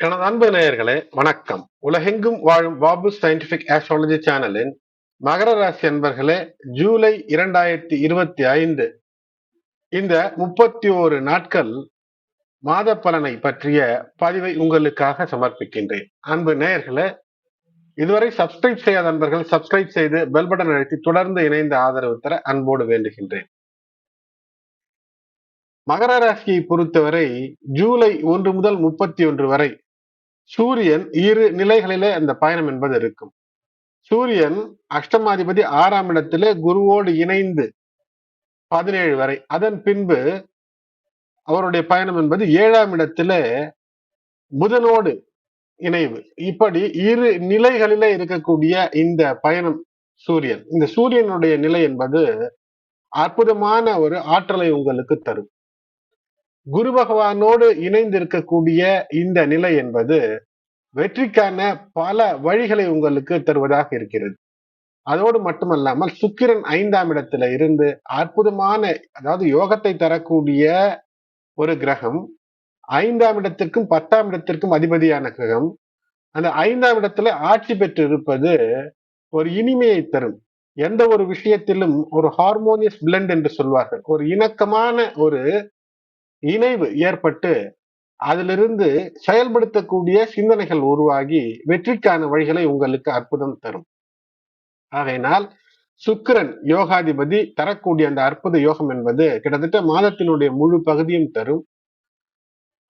எனது அன்பு நேயர்களே வணக்கம். உலகெங்கும் வாழும் பாபு சயின்டிபிக் ஆஸ்ட்ராலஜி சேனலின் மகர ராசி அன்பர்களே ஜூலை இரண்டாயிரத்தி இருபத்தி ஐந்து. இந்த முப்பத்தி ஓரு நாட்கள் மாத பலனை பற்றிய பதிவை உங்களுக்காக சமர்ப்பிக்கின்றேன். அன்பு நேயர்களே இதுவரை சப்ஸ்கிரைப் செய்யாத அன்பர்கள் சப்ஸ்கிரைப் செய்து பெல் பட்டன் அழைத்து தொடர்ந்து இணைந்த ஆதரவு தர அன்போடு வேண்டுகின்றேன். மகர ராசியை பொறுத்தவரை ஜூலை ஒன்று முதல் முப்பத்தி ஒன்று வரை சூரியன் இரு நிலைகளிலே அந்த பயணம் என்பது இருக்கும். சூரியன் அஷ்டமாதிபதி ஆறாம் இடத்திலே குருவோடு இணைந்து பதினேழு வரை. அதன் பின்பு அவருடைய பயணம் என்பது ஏழாம் இடத்திலே புதனோடு இணைவு. இப்படி இரு நிலைகளிலே இருக்கக்கூடிய இந்த பயணம் சூரியன். இந்த சூரியனுடைய நிலை என்பது அற்புதமான ஒரு ஆற்றலை உங்களுக்கு தரும். குரு பகவானோடு இணைந்திருக்கக்கூடிய இந்த நிலை என்பது வெற்றிக்கான பல வழிகளை உங்களுக்கு தருவதாக இருக்கிறது. அதோடு மட்டுமல்லாமல் சுக்கிரன் ஐந்தாம் இடத்துல இருந்து அற்புதமான அதாவது யோகத்தை தரக்கூடிய ஒரு கிரகம் ஐந்தாம் இடத்திற்கும் பத்தாம் இடத்திற்கும் அதிபதியான கிரகம் அந்த ஐந்தாம் இடத்துல ஆட்சி பெற்று இருப்பது ஒரு இனிமையை தரும். எந்த ஒரு விஷயத்திலும் ஒரு ஹார்மோனியஸ் பிளண்ட் என்று சொல்வார்கள். ஒரு இணக்கமான ஒரு இணைவு ஏற்பட்டு அதிலிருந்து செயல்படுத்தக்கூடிய சிந்தனைகள் உருவாகி வெற்றிக்கான வழிகளை உங்களுக்கு அற்புதம் தரும். ஆகையினால் சுக்கிரன் யோகாதிபதி தரக்கூடிய அந்த அற்புத யோகம் என்பது கிட்டத்தட்ட மாதத்தினுடைய முழு பகுதியும் தரும்.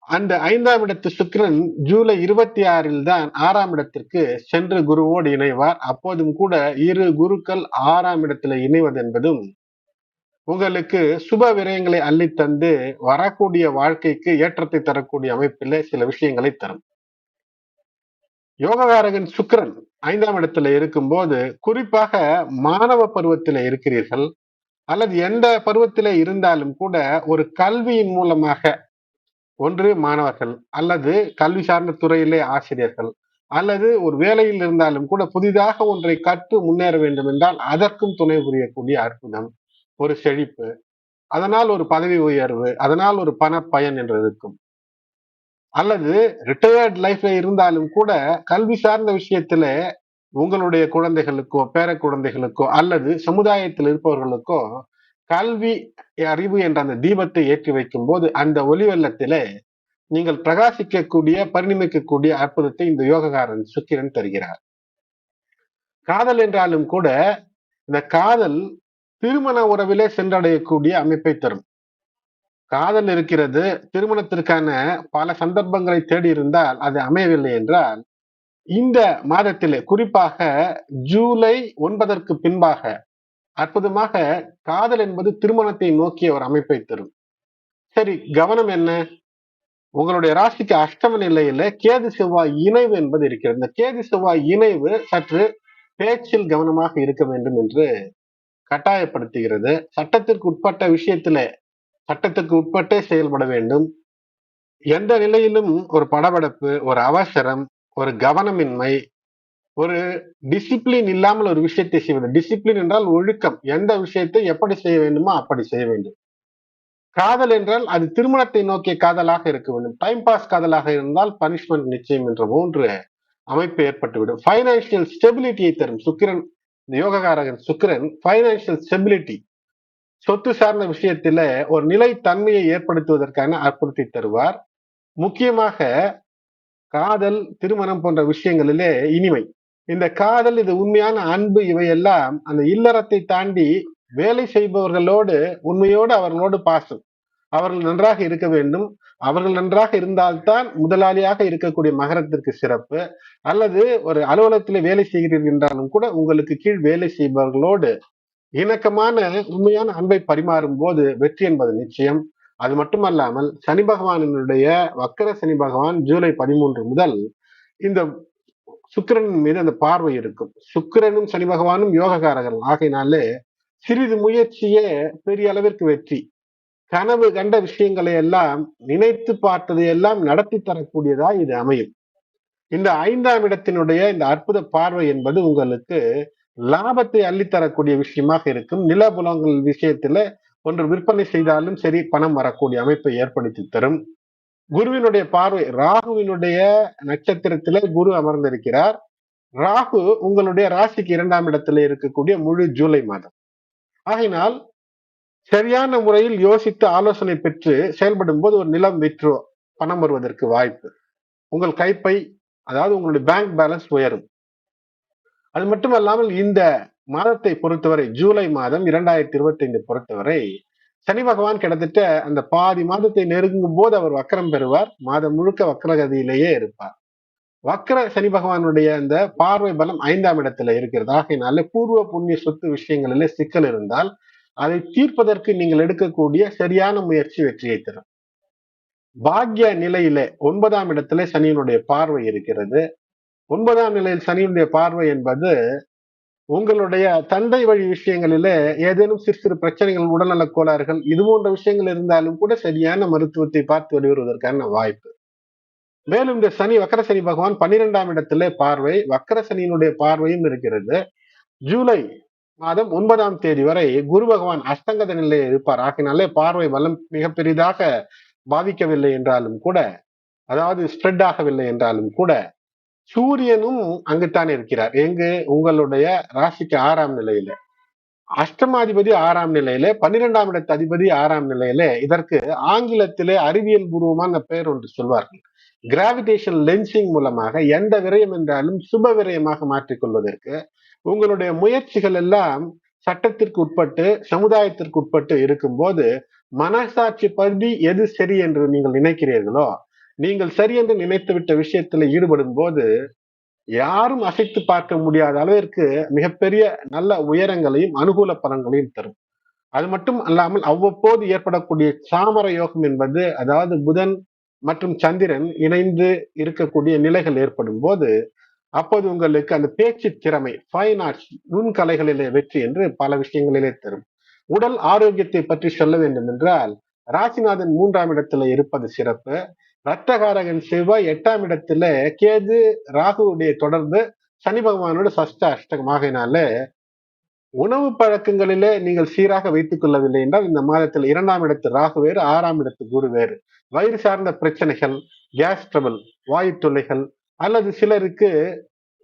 அந்த ஐந்தாம் இடத்து சுக்கிரன் ஜூலை இருபத்தி ஆறில் தான் ஆறாம் இடத்திற்கு சென்று குருவோடு இணைவார். அப்போதும் கூட இரு குருக்கள் ஆறாம் இடத்துல இணைவது என்பதும் உங்களுக்கு சுப விரயங்களை அள்ளித்தந்து வரக்கூடிய வாழ்க்கைக்கு ஏற்றத்தை தரக்கூடிய அமைப்பில் சில விஷயங்களை தரும். யோககாரகன் சுக்கரன் ஐந்தாம் இடத்துல இருக்கும்போது குறிப்பாக மாணவ பருவத்தில் இருக்கிறீர்கள் அல்லது எந்த பருவத்தில் இருந்தாலும் கூட ஒரு கல்வியின் மூலமாக ஒன்று மாணவர்கள் அல்லது கல்வி சார்ந்த துறையிலே ஆசிரியர்கள் அல்லது ஒரு வேலையில் இருந்தாலும் கூட புதிதாக ஒன்றை கற்று முன்னேற வேண்டும் என்றால் அதற்கும் துணை புரியக்கூடிய அற்புதம். ஒரு செழிப்பு அதனால் ஒரு பதவி உயர்வு அதனால் ஒரு பண பயன் என்று இருக்கும். அல்லது ரிட்டையர்ட் லைஃப்ல இருந்தாலும் கூட கல்வி சார்ந்த விஷயத்துல உங்களுடைய குழந்தைகளுக்கோ பேர குழந்தைகளுக்கோ அல்லது சமுதாயத்தில் இருப்பவர்களுக்கோ கல்வி அறிவு என்ற அந்த தீபத்தை ஏற்றி வைக்கும் போது அந்த ஒளி வெள்ளத்திலே நீங்கள் பிரகாசிக்கக்கூடிய பரிணமிக்கக்கூடிய அற்புதத்தை இந்த யோககாரன் சுக்கிரன் தருகிறார். காதல் என்றாலும் கூட இந்த காதல் திருமண உறவிலே சென்றடையக்கூடிய அமைப்பை தரும். காதல் இருக்கிறது திருமணத்திற்கான பல சந்தர்ப்பங்களை தேடி இருந்தால் அது அமையவில்லை என்றால் இந்த மாதத்திலே குறிப்பாக ஜூலை ஒன்பதற்கு பின்பாக அற்புதமாக காதல் என்பது திருமணத்தை நோக்கிய ஒரு அமைப்பை தரும். சரி கவனம் என்ன? உங்களுடைய ராசிக்கு அஷ்டம நிலையில கேது செவ்வாய் இணைவு என்பது இருக்கிறது. இந்த கேது செவ்வாய் இணைவு சற்று பேச்சில் கவனமாக இருக்க வேண்டும் என்று கட்டாயப்படுத்துகிறது. சட்டத்திற்கு உட்பட்ட விஷயத்துல சட்டத்திற்கு உட்பட்டே செயல்பட வேண்டும். எந்த நிலையிலும் ஒரு படபடப்பு ஒரு அவசரம் ஒரு கவனமின்மை ஒரு டிசிப்ளின் இல்லாமல் ஒரு விஷயத்தை செய்வது. டிசிப்ளின் என்றால் ஒழுக்கம். எந்த விஷயத்தை எப்படி செய்ய வேண்டுமோ அப்படி செய்ய வேண்டும். காதல் என்றால் அது திருமணத்தை நோக்கிய காதலாக இருக்க வேண்டும். டைம் பாஸ் காதலாக இருந்தால் பனிஷ்மெண்ட் நிச்சயம் என்ற மூன்று அமைப்பு ஏற்பட்டுவிடும். ஃபைனான்சியல் ஸ்டெபிலிட்டியை தரும். சுக்கிரன் இந்த யோககாரகன் சுக்கிரன் பைனான்சியல் ஸ்டெபிலிட்டி சொத்து சார்ந்த விஷயத்தில ஒரு நிலை தன்மையை ஏற்படுத்துவதற்கான அற்புதத்தை தருவார். முக்கியமாக காதல் திருமணம் போன்ற விஷயங்களிலே இனிமை. இந்த காதல் இது உண்மையான அன்பு இவையெல்லாம் அந்த இல்லறத்தை தாண்டி வேலை செய்பவர்களோடு உண்மையோடு அவர்களோடு பாசம். அவர்கள் நன்றாக இருக்க வேண்டும். அவர்கள் நன்றாக இருந்தால்தான் முதலாளியாக இருக்கக்கூடிய மகரத்திற்கு சிறப்பு. அல்லது ஒரு அலுவலகத்தில் வேலை செய்கிறீர்கள் என்றாலும் கூட உங்களுக்கு கீழ் வேலை செய்பவர்களோடு இணக்கமான உண்மையான அன்பை பரிமாறும் போது வெற்றி என்பது நிச்சயம். அது மட்டுமல்லாமல் சனி பகவானினுடைய வக்கர சனி பகவான் ஜூலை பதிமூன்று முதல் இந்த சுக்கிரனின் மீது அந்த பார்வை இருக்கும். சுக்கிரனும் சனி பகவானும் யோககாரகர்கள் ஆகையினாலே சிறிது முயற்சியே பெரிய அளவிற்கு வெற்றி. கனவு கண்ட விஷயங்களை எல்லாம் நினைத்து பார்த்ததை எல்லாம் நடத்தி தரக்கூடியதா இது அமையும். இந்த ஐந்தாம் இடத்தினுடைய இந்த அற்புத பார்வை என்பது உங்களுக்கு லாபத்தை அள்ளித்தரக்கூடிய விஷயமாக இருக்கும். நிலபுலங்கள் விஷயத்துல ஒன்று விற்பனை செய்தாலும் சரி பணம் வரக்கூடிய அமைப்பை ஏற்படுத்தி தரும். குருவினுடைய பார்வை ராகுவினுடைய நட்சத்திரத்திலே குரு அமர்ந்திருக்கிறார். ராகு உங்களுடைய ராசிக்கு இரண்டாம் இடத்துல இருக்கக்கூடிய முழு ஜூலை மாதம். ஆகினால் சரியான முறையில் யோசித்து ஆலோசனை பெற்று செயல்படும் போது ஒரு நிலம் விற்றோ பணம் வருவதற்கு வாய்ப்பு. உங்கள் கைப்பை அதாவது உங்களுடைய பேங்க் பேலன்ஸ் உயரும். அது மட்டுமல்லாமல் இந்த மாதத்தை பொறுத்தவரை ஜூலை மாதம் இரண்டாயிரத்தி இருபத்தி ஐந்து பொறுத்தவரை சனி பகவான் கிட்டத்தட்ட அந்த பாதி மாதத்தை நெருங்கும் போது அவர் வக்கரம் பெறுவார். மாதம் முழுக்க வக்கரகதியிலேயே இருப்பார். வக்கர சனி பகவானுடைய அந்த பார்வை பலம் ஐந்தாம் இடத்துல இருக்கிறது. ஆகையினால பூர்வ புண்ணிய சொத்து விஷயங்களிலே சிக்கல் இருந்தால் அதை தீர்ப்பதற்கு நீங்கள் எடுக்கக்கூடிய சரியான முயற்சி வெற்றியை தரும். பாக்ய நிலையில ஒன்பதாம் இடத்துல சனியினுடைய பார்வை இருக்கிறது. ஒன்பதாம் நிலையில் சனியினுடைய பார்வை என்பது உங்களுடைய தந்தை வழி விஷயங்களில ஏதேனும் சிறு சிறு பிரச்சனைகள் உடல்நலக் கோளாறுகள் இது போன்ற விஷயங்கள் இருந்தாலும் கூட சரியான மருத்துவத்தை பார்த்து வெளிவருவதற்கான வாய்ப்பு. மேலும் இந்த சனி வக்கர சனி பகவான் பன்னிரெண்டாம் இடத்திலே பார்வை வக்கர சனியினுடைய பார்வையும் இருக்கிறது. ஜூலை மாதம் ஒன்பதாம் தேதி வரை குரு பகவான் அஸ்தங்கத நிலையில் இருப்பார். ஆகினாலே பார்வை வலம் மிக பெரிதாக பாதிக்கவில்லை என்றாலும் கூட அதாவது ஸ்ப்ரெட் ஆகவில்லை என்றாலும் கூட சூரியனும் அங்குத்தான் இருக்கிறார். எங்கு? உங்களுடைய ராசிக்கு ஆறாம் நிலையில. அஷ்டமாதிபதி ஆறாம் நிலையில பன்னிரெண்டாம் இடத்து அதிபதி ஆறாம் நிலையில. இதற்கு ஆங்கிலத்திலே அறிவியல் பூர்வமான பெயர் ஒன்று சொல்வார்கள். கிராவிடேஷன் லென்சிங் மூலமாக எந்த விரயம் என்றாலும் சுப விரயமாக மாற்றிக்கொள்வதற்கு உங்களுடைய முயற்சிகள் எல்லாம் சட்டத்திற்கு உட்பட்டு சமுதாயத்திற்கு உட்பட்டு இருக்கும்போது மனசாட்சி படி எது சரி என்று நீங்கள் நினைக்கிறீர்களோ நீங்கள் சரி என்று நினைத்துவிட்ட விஷயத்துல ஈடுபடும் போது யாரும் அசைத்து பார்க்க முடியாத அளவிற்கு மிகப்பெரிய நல்ல உயரங்களையும் அனுகூல பலன்களையும் தரும். அது மட்டும் அல்லாமல் அவ்வப்போது ஏற்படக்கூடிய சாமர யோகம் என்பது அதாவது புதன் மற்றும் சந்திரன் இணைந்து இருக்கக்கூடிய நிலைகள் ஏற்படும் போது அப்போது உங்களுக்கு அந்த பேச்சு திறமை ஃபைன் ஆர்ட்ஸ் நுண்கலைகளிலே வெற்றி என்று பல விஷயங்களிலே தரும் உடல் ஆரோக்கியத்தை பற்றி சொல்ல வேண்டும் என்றால் ராசிநாதன் மூன்றாம் இடத்துல இருப்பது சிறப்பு. ரத்தகாரகன் செவ்வாய் எட்டாம் இடத்துல கேது ராகுவுடைய தொடர்ந்து சனி பகவானோட சஷ்ட அஷ்டகமாகினால உணவு பழக்கங்களிலே நீங்கள் சீராக வைத்துக் கொள்ளவில்லை என்றால் இந்த மாதத்தில் இரண்டாம் இடத்து ராகு வேறு ஆறாம் இடத்து குரு வேறு. வயிறு சார்ந்த பிரச்சனைகள் கேஸ் ட்ரபிள் வாயு தொல்லைகள் அல்லது சிலருக்கு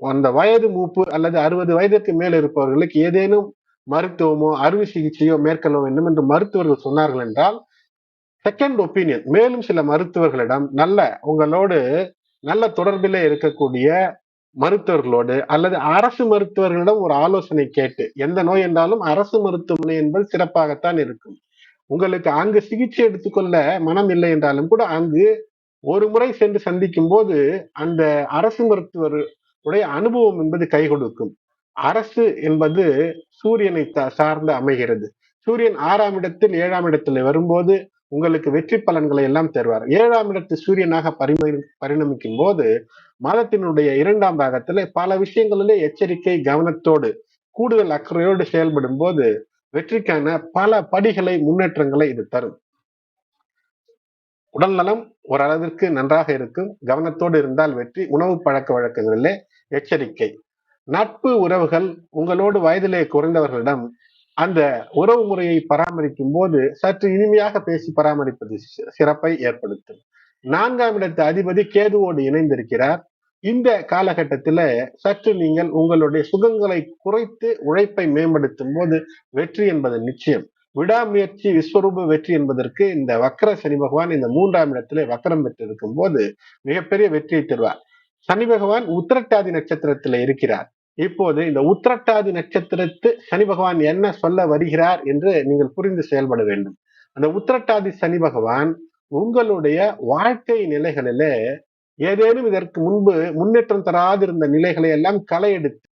அந்த வயது மூப்பு அல்லது அறுபது வயதுக்கு மேல் இருப்பவர்களுக்கு ஏதேனும் மருத்துவமோ அறுவை சிகிச்சையோ மேற்கொள்ள வேண்டும் என்று மருத்துவர்கள் சொன்னார்கள் என்றால் செகண்ட் ஒப்பீனியன் மேலும் சில மருத்துவர்களிடம் நல்ல உங்களோடு நல்ல தொடர்பிலே இருக்கக்கூடிய மருத்துவர்களோடு அல்லது அரசு மருத்துவர்களிடம் ஒரு ஆலோசனை கேட்டு எந்த நோய் என்றாலும் அரசு மருத்துவமனை என்பது சிறப்பாகத்தான் இருக்கும். உங்களுக்கு அங்கு சிகிச்சை எடுத்துக்கொள்ள மனம் இல்லை என்றாலும் கூட அங்கு ஒரு முறை சென்று சந்திக்கும் போது அந்த அரசு மருத்துவர் உடைய அனுபவம் என்பது கை கொடுக்கும். அரசு என்பது சூரியனை சார்ந்து அமைகிறது. சூரியன் ஆறாம் இடத்தில் ஏழாம் இடத்தில் வரும்போது உங்களுக்கு வெற்றி பலன்களை எல்லாம் தருவார். ஏழாம் இடத்து சூரியனாக பரிம பரிணமிக்கும் போது மாதத்தினுடைய இரண்டாம் பாகத்துல பல விஷயங்களிலே எச்சரிக்கை கவனத்தோடு கூடுதல் அக்கறையோடு செயல்படும் போது வெற்றிக்கான பல படிகளை முன்னேற்றங்களை இது தரும். உடல் நலம் ஓரளவிற்கு நன்றாக இருக்கும். கவனத்தோடு இருந்தால் வெற்றி. உணவு பழக்க வழக்கங்களிலே எச்சரிக்கை. நட்பு உறவுகள் உங்களோடு வயதிலே குறைந்தவர்களிடம் அந்த உறவு முறையை பராமரிக்கும் போது சற்று இனிமையாக பேசி பராமரிப்பது சிறப்பை ஏற்படுத்தும். நான்காம் இடத்து அதிபதி கேதுவோடு இணைந்திருக்கிறார். இந்த காலகட்டத்தில் சற்று நீங்கள் உங்களுடைய சுகங்களை குறைத்து உழைப்பை மேம்படுத்தும் போது வெற்றி என்பது நிச்சயம். விடாமுயற்சி விஸ்வரூப வெற்றி என்பதற்கு இந்த வக்கர சனி பகவான் இந்த மூன்றாம் இடத்திலே வக்கரம் பெற்றிருக்கும் போது மிகப்பெரிய வெற்றியை தருவார் சனி பகவான் உத்திரட்டாதி நட்சத்திரத்துல இருக்கிறார். இப்போது இந்த உத்திரட்டாதி நட்சத்திரத்து சனி பகவான் என்ன சொல்ல வருகிறார் என்று நீங்கள் புரிந்து செயல்பட வேண்டும். அந்த உத்திரட்டாதி சனி பகவான் உங்களுடைய வாழ்க்கை நிலைகளிலே ஏதேனும் இதற்கு முன்பு முன்னேற்றம் தராதிருந்த நிலைகளை எல்லாம் களையெடுத்து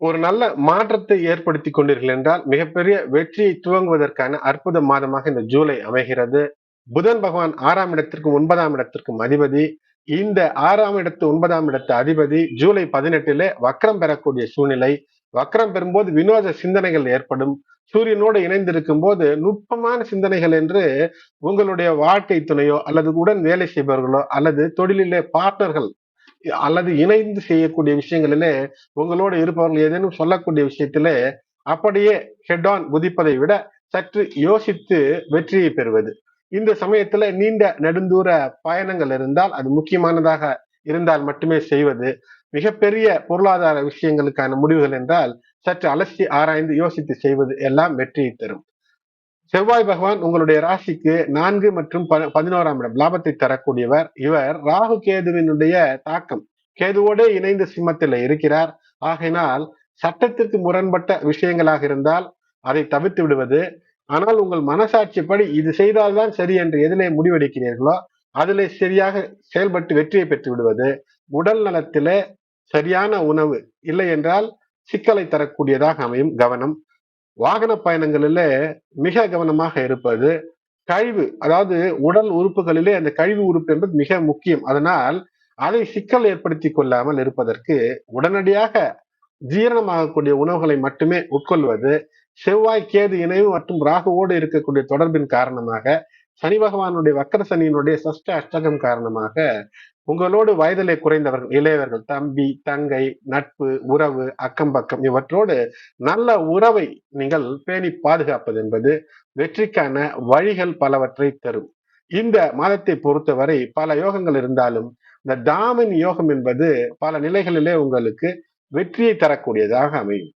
ஒரு நல்ல மாற்றத்தை ஏற்படுத்தி கொண்டீர்கள் என்றால் மிகப்பெரிய வெற்றியை துவங்குவதற்கான அற்புத மாதமாக இந்த ஜூலை அமைகிறது. புதன் பகவான் ஆறாம் இடத்திற்கும் ஒன்பதாம் இடத்திற்கும் அதிபதி. இந்த ஆறாம் இடத்து ஒன்பதாம் இடத்து அதிபதி ஜூலை பதினெட்டிலே வக்கரம் பெறக்கூடிய சூழ்நிலை. வக்கரம் பெறும்போது வினோத சிந்தனைகள் ஏற்படும். சூரியனோடு இணைந்திருக்கும் போது நுட்பமான சிந்தனைகள் என்று உங்களுடைய வாழ்க்கை துணையோ அல்லது உடன் வேலை செய்பவர்களோ அல்லது தொழிலிலே பார்ட்னர்கள் அல்லது இணைந்து செய்யக்கூடிய விஷயங்களிலே உங்களோடு இருப்பவர்கள் ஏதேனும் சொல்லக்கூடிய விஷயத்திலே அப்படியே ஹெட் ஆன் குதிப்பதை விட சற்று யோசித்து வெற்றியை பெறுவது. இந்த சமயத்துல நீண்ட நெடுந்தூர பயணங்கள் இருந்தால் அது முக்கியமானதாக இருந்தால் மட்டுமே செய்வது. மிகப்பெரிய பொருளாதார விஷயங்களுக்கான முடிவுகள் என்றால் சற்று அலசி ஆராய்ந்து யோசித்து செய்வது எல்லாம் வெற்றியை தரும். செவ்வாய் பகவான் உங்களுடைய ராசிக்கு நான்கு மற்றும் பதினோராம் இடம் லாபத்தை தரக்கூடியவர். இவர் ராகு கேதுவினுடைய தாக்கம். கேதுவோடே இணைந்து சிம்மத்தில் இருக்கிறார். ஆகையினால் சட்டத்திற்கு முரண்பட்ட விஷயங்களாக இருந்தால் அதை தவிர்த்து விடுவது. ஆனால் உங்கள் மனசாட்சிப்படி இது செய்தால்தான் சரி என்று எதிலே முடிவெடுக்கிறீர்களோ அதிலே சரியாக செயல்பட்டு வெற்றியை பெற்று விடுவது. உடல் நலத்திலே சரியான உணவு இல்லை என்றால் சிக்கலை தரக்கூடியதாக அமையும் கவனம். வாகன பயணங்களிலே மிக கவனமாக இருப்பது கழிவு அதாவது உடல் உறுப்புகளிலே அந்த கழிவு உறுப்பு என்பது மிக முக்கியம். அதனால் அதை சிக்கல் ஏற்படுத்தி கொள்ளாமல் இருப்பதற்கு உடனடியாக ஜீரணமாகக்கூடிய உணவுகளை மட்டுமே உட்கொள்வது செவ்வாய் கேது இணைவு மற்றும் ராகுவோடு இருக்கக்கூடிய தொடர்பின் காரணமாக சனி பகவானுடைய வக்கர சனியினுடைய சஷ்ட அஷ்டகம் காரணமாக உங்களோடு வயதிலே குறைந்தவர்கள் இளையவர்கள் தம்பி தங்கை நட்பு உறவு அக்கம் பக்கம் இவற்றோடு நல்ல உறவை நீங்கள் பேணி பாதுகாப்பது என்பது வெற்றிக்கான வழிகள் பலவற்றை தரும். இந்த மாதத்தை பொறுத்தவரை பல யோகங்கள் இருந்தாலும் இந்த தாமின் யோகம் என்பது பல நிலைகளிலே உங்களுக்கு வெற்றியை தரக்கூடியதாக அமையும்.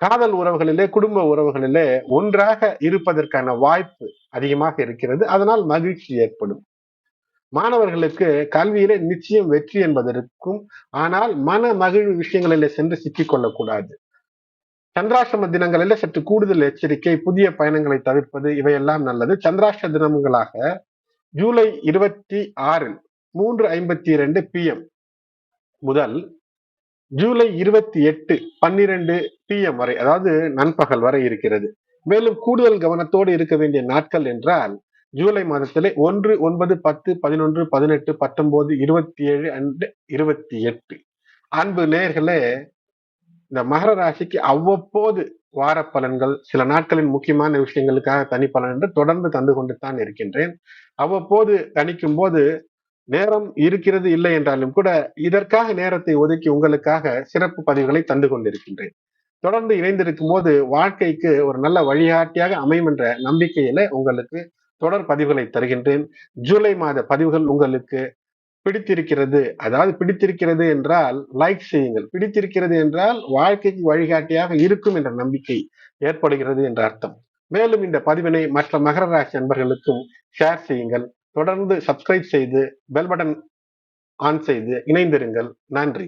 காதல் உறவுகளிலே குடும்ப உறவுகளிலே ஒன்றாக இருப்பதற்கான வாய்ப்பு அதிகமாக இருக்கிறது. அதனால் மகிழ்ச்சி ஏற்படும். மாணவர்களுக்கு கல்வியிலே நிச்சயம் வெற்றி என்பதற்கும் ஆனால் மன மகிழ்வு விஷயங்களிலே சென்று சிக்கிக் கொள்ளக்கூடாது. சந்திராஷ்டம தினங்களில சற்று கூடுதல் எச்சரிக்கை புதிய பயணங்களை தவிர்ப்பது இவையெல்லாம் நல்லது. சந்திராஷ்ட தினங்களாக ஜூலை இருபத்தி ஆறில் மூன்று ஐம்பத்தி இரண்டு பிஎம் முதல் ஜூலை இருபத்தி எட்டு பன்னிரண்டு பிஎம் வரை அதாவது நண்பகல் வரை இருக்கிறது. மேலும் கூடுதல் கவனத்தோடு இருக்க வேண்டிய நாட்கள் என்றால் ஜூலை மாதத்திலே ஒன்று ஒன்பது பத்து பதினொன்று பதினெட்டு பத்தொன்பது இருபத்தி ஏழு அண்டு இருபத்தி எட்டு அன்பு நேர்களே இந்த மகர ராசிக்கு அவ்வப்போது வார பலன்கள் சில நாட்களின் முக்கியமான விஷயங்களுக்காக தனி பலன் என்று தொடர்ந்து தந்து கொண்டு தான் இருக்கின்றேன். அவ்வப்போது கணிக்கும் போது நேரம் இருக்கிறது இல்லை என்றாலும் கூட இதற்காக நேரத்தை ஒதுக்கி உங்களுக்காக சிறப்பு பதிவுகளை தந்து கொண்டிருக்கின்றேன். தொடர்ந்து இணைந்திருக்கும் போது வாழ்க்கைக்கு ஒரு நல்ல வழிகாட்டியாக அமையும் என்ற நம்பிக்கையில உங்களுக்கு தொடர் பதிவுகளை தருகின்றேன். ஜூலை மாத பதிவுகள் உங்களுக்கு பிடித்திருக்கிறது. அதாவது பிடித்திருக்கிறது என்றால் லைக் செய்யுங்கள். பிடித்திருக்கிறது என்றால் வாழ்க்கைக்கு வழிகாட்டியாக இருக்கும் என்ற நம்பிக்கை ஏற்படுகிறது என்ற அர்த்தம். மேலும் இந்த பதிவினை மற்ற மகர ராசி நண்பர்களுக்கும் ஷேர் செய்யுங்கள். தொடர்ந்து சப்ஸ்கிரைப் செய்து பெல் பட்டன் ஆன் செய்து இணைந்திருங்கள். நன்றி.